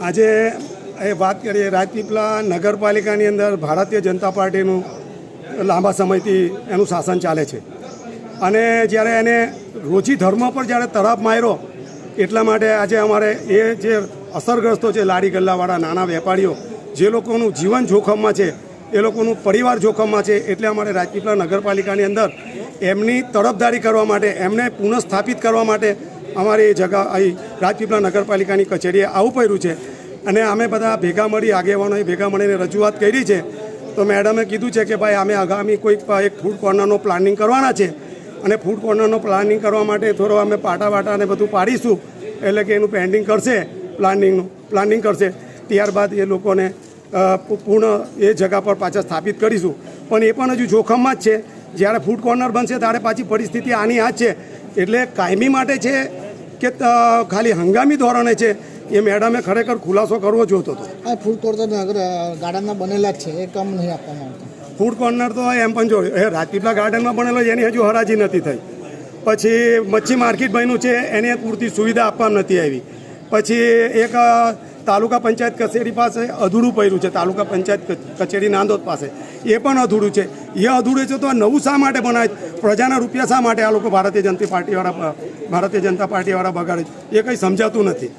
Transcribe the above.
આજે એ વાત કરીએ, રાજપીપળા નગરપાલિકાની અંદર ભારતીય જનતા પાર્ટીનું લાંબા સમયથી એનું શાસન ચાલે છે. અને જ્યારે એને રોજી ધર્મ પર જ્યારે તરાપ માર્યો, એટલા માટે આજે અમારે એ જે અસરગ્રસ્તો છે, લારી ગલ્લાવાળા, નાના વેપારીઓ, જે લોકોનું જીવન જોખમમાં છે, એ લોકોનું પરિવાર જોખમમાં છે, એટલે અમારે રાજપીપળા નગરપાલિકાની અંદર એમની તરફદારી કરવા માટે, એમને પુનઃસ્થાપિત કરવા માટે અમારી એ જગા અહીં રાજપીપળા નગરપાલિકાની કચેરીએ આવવું પડ્યું છે. અને અમે બધા ભેગા મળી, આગેવાનોએ ભેગા મળીને રજૂઆત કરી છે. તો મેડમે કીધું છે કે ભાઈ, અમે આગામી કોઈક એક ફૂડ કોર્નરનો પ્લાનિંગ કરવાના છે. અને ફૂડ કોર્નરનો પ્લાનિંગ કરવા માટે થોડો અમે પાટા વાટા ને બધું પાડીશું. એટલે કે એનું પેન્ડિંગ કરશે પ્લાનિંગનું પ્લાનિંગ કરશે. ત્યારબાદ એ લોકોને પૂર્ણ એ જગા પર પાછા સ્થાપિત કરીશું. પણ એ પણ હજુ જોખમમાં જ છે. જ્યારે ફૂડ કોર્નર બનશે, ત્યારે પાછી પરિસ્થિતિ આની આ છે. એટલે કાયમી માટે છે કે ખાલી હંગામી ધોરણે છે એ મેડમે ખરેખર ખુલાસો કરવો જોતો હતો. આ ફૂડ કોર્ટ નગર ગાર્ડનના બનેલા જ છે એ કામ નહીં આપવામાં આવતા. ફૂડ કોર્નર તો એમ પણ જોયું એ રાજપીપળા ગાર્ડનમાં બનેલો છે, એની હજુ હરાજી નથી થઈ. પછી મચ્છી માર્કેટ બન્યું છે એને પૂરતી સુવિધા આપવામાં નથી આવી. પછી એક તાલુકા પંચાયત કચેરી પાસે અધૂરું પડ્યું છે. તાલુકા પંચાયત કચેરી નાંદોદ પાસે. એ પણ અધૂરું છે. એ અધૂરું છે તો આ નવું શા માટે બનાવે પ્રજાના રૂપિયા શા માટે આ લોકો ભારતીય જનતા પાર્ટીવાળા, ભારતીય જનતા પાર્ટીવાળા બગાડે એ કંઈ સમજાતું નથી.